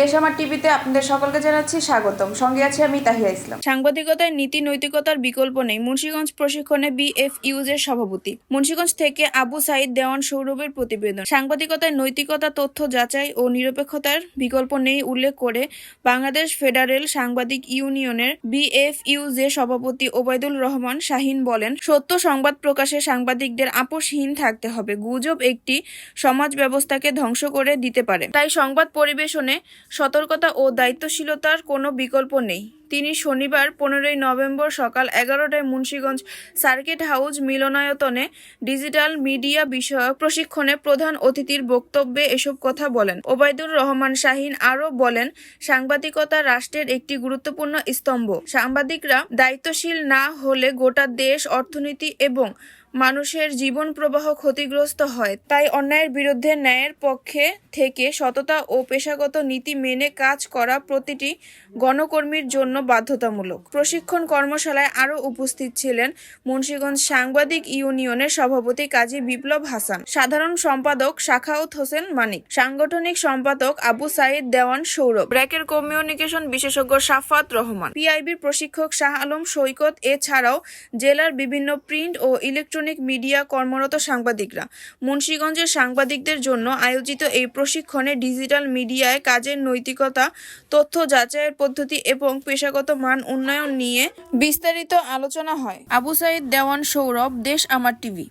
দেশ আমার টিভিতে আপনাদের সকলকে জানাচ্ছি স্বাগতম। সঙ্গে আছি আমি তাহিয়া ইসলাম। সাংবাদিকতায় নীতি, নৈতিকতার বিকল্প নেই। মুন্সিগঞ্জ প্রশিক্ষণে বিএফইউজ এর সভাপতি। মুন্সিগঞ্জ থেকে আবু সাইদ দেওয়ান সৌরভের প্রতিবেদন। সাংবাদিকতায় নৈতিকতা, তথ্য যাচাই ও নিরপেক্ষতার বিকল্প নেই উল্লেখ করে বাংলাদেশ ফেডারেল সাংবাদিক ইউনিয়নের বিএফইউজ এর সভাপতি ওবায়দুল রহমান শাহিন বলেন, সত্য সংবাদ প্রকাশে সাংবাদিকদের আপোষহীন থাকতে হবে। গুজব একটি সমাজ ব্যবস্থাকে ধ্বংস করে দিতে পারে। তাই সংবাদ পরিবেশনে সতর্কতা ও দায়িত্বশীলতার কোনো বিকল্প নেই। তিনি শনিবার পনেরোই নভেম্বর সকাল এগারোটায় মুন্সীগঞ্জ সার্কিট হাউস মিলনায়তনে ডিজিটাল মিডিয়া বিষয়ক প্রশিক্ষণে প্রধান অতিথির বক্তব্যে এসব কথা বলেন। ওবায়দুর রহমান শাহিন আরও বলেন, সাংবাদিকতা রাষ্ট্রের একটি গুরুত্বপূর্ণ স্তম্ভ। সাংবাদিকরা দায়িত্বশীল না হলে গোটা দেশ, অর্থনীতি এবং মানুষের জীবন প্রবাহ ক্ষতিগ্রস্ত হয়। তাই অন্যায়ের বিরুদ্ধে ন্যায়ের পক্ষে থেকে সততা ও পেশাগত নীতি মেনে কাজ করা প্রতিটি গণকর্মীর জন্য বাধ্যতামূলক। প্রশিক্ষণ কর্মশালায় আরও উপস্থিত ছিলেন মুন্সিগঞ্জ সাংবাদিক ইউনিয়নের সভাপতি কাজী বিপ্লব হাসান, সাধারণ সম্পাদক শাখাউত হোসেন মানিক, সাংগঠনিক সম্পাদক আবু সাইদ দেওয়ান সৌরভ, ব্র্যাকের কমিউনিকেশন বিশেষজ্ঞ সাফাত রহমান, পিআইবির প্রশিক্ষক শাহ আলম সৈকত, এছাড়াও জেলার বিভিন্ন প্রিন্ট ও ইলেকট্রনিক মিডিয়া কর্মরত সাংবাদিকরা। মুন্সিগঞ্জের সাংবাদিকদের জন্য আয়োজিত এই প্রশিক্ষণে ডিজিটাল মিডিয়ায় কাজের নৈতিকতা, তথ্য যাচাইয়ের পদ্ধতি এবং পেশাগত মান উন্নয়ন নিয়ে বিস্তারিত আলোচনা হয়। আবু সাইদ দেওয়ান সৌরভ দেশ আমার টিভি।